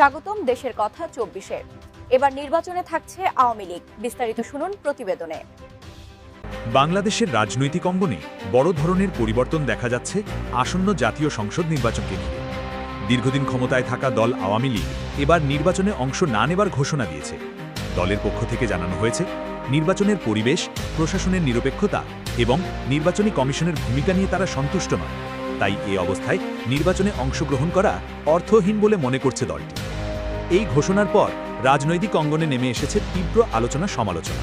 স্বাগতম দেশের কথা চব্বিশে। এবার নির্বাচনে থাকছে আওয়ামী লীগ। বিস্তারিত শুনুন প্রতিবেদনে। বাংলাদেশের রাজনৈতিক অঙ্গনে বড় ধরনের পরিবর্তন দেখা যাচ্ছে আসন্ন জাতীয় সংসদ নির্বাচনকে ঘিরে। দীর্ঘদিন ক্ষমতায় থাকা দল আওয়ামী লীগ এবার নির্বাচনে অংশ না নেবার ঘোষণা দিয়েছে। দলের পক্ষ থেকে জানানো হয়েছে, নির্বাচনের পরিবেশ, প্রশাসনের নিরপেক্ষতা এবং নির্বাচনী কমিশনের ভূমিকা নিয়ে তারা সন্তুষ্ট নয়। তাই এ অবস্থায় নির্বাচনে অংশগ্রহণ করা অর্থহীন বলে মনে করছে দলটি। এই ঘোষণার পর রাজনৈতিক অঙ্গনে নেমে এসেছে তীব্র আলোচনা সমালোচনা।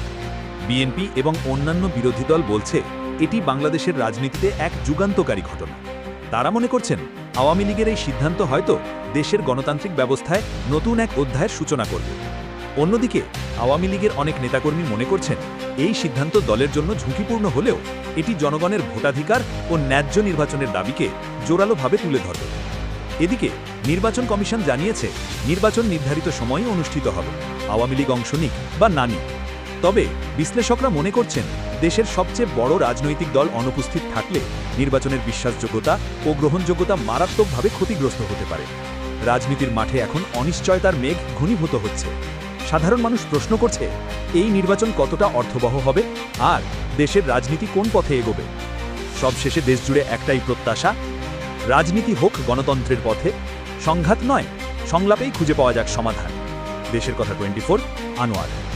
বিএনপি এবং অন্যান্য বিরোধী দল বলছে, এটি বাংলাদেশের রাজনীতিতে এক যুগান্তকারী ঘটনা। তারা মনে করছেন, আওয়ামী লীগের এই সিদ্ধান্ত হয়তো দেশের গণতান্ত্রিক ব্যবস্থায় নতুন এক অধ্যায়ের সূচনা করবে। অন্যদিকে, আওয়ামী লীগের অনেক নেতাকর্মী মনে করছেন, এই সিদ্ধান্ত দলের জন্য ঝুঁকিপূর্ণ হলেও এটি জনগণের ভোটাধিকার ও ন্যায্য নির্বাচনের দাবিকে জোরালোভাবে তুলে ধরবে। এদিকে, নির্বাচন কমিশন জানিয়েছে, নির্বাচন নির্ধারিত সময়ে অনুষ্ঠিত হবে, আওয়ামী লীগ অংশ নিক বা না নিক। তবে, বিশ্লেষকরা মনে করছেন, দেশের সবচেয়ে বড় রাজনৈতিক দল অনুপস্থিত থাকলে নির্বাচনের বিশ্বাসযোগ্যতা ও গ্রহণযোগ্যতা মারাত্মকভাবে ক্ষতিগ্রস্ত হতে পারে। রাজনীতির মাঠে এখন অনিশ্চয়তার মেঘ ঘনীভূত হচ্ছে। সাধারণ মানুষ প্রশ্ন করছে, এই নির্বাচন কতটা অর্থবহ হবে আর দেশের রাজনীতি কোন পথে এগোবে? সবশেষে দেশজুড়ে একটাই প্রত্যাশা রাজনীতি হোক গণতন্ত্রের পথে, সংঘাত নয়, সংলাপেই খুঁজে পাওয়া যাক সমাধান। দেশের কথা টোয়েন্টি ফোর আনোয়ার।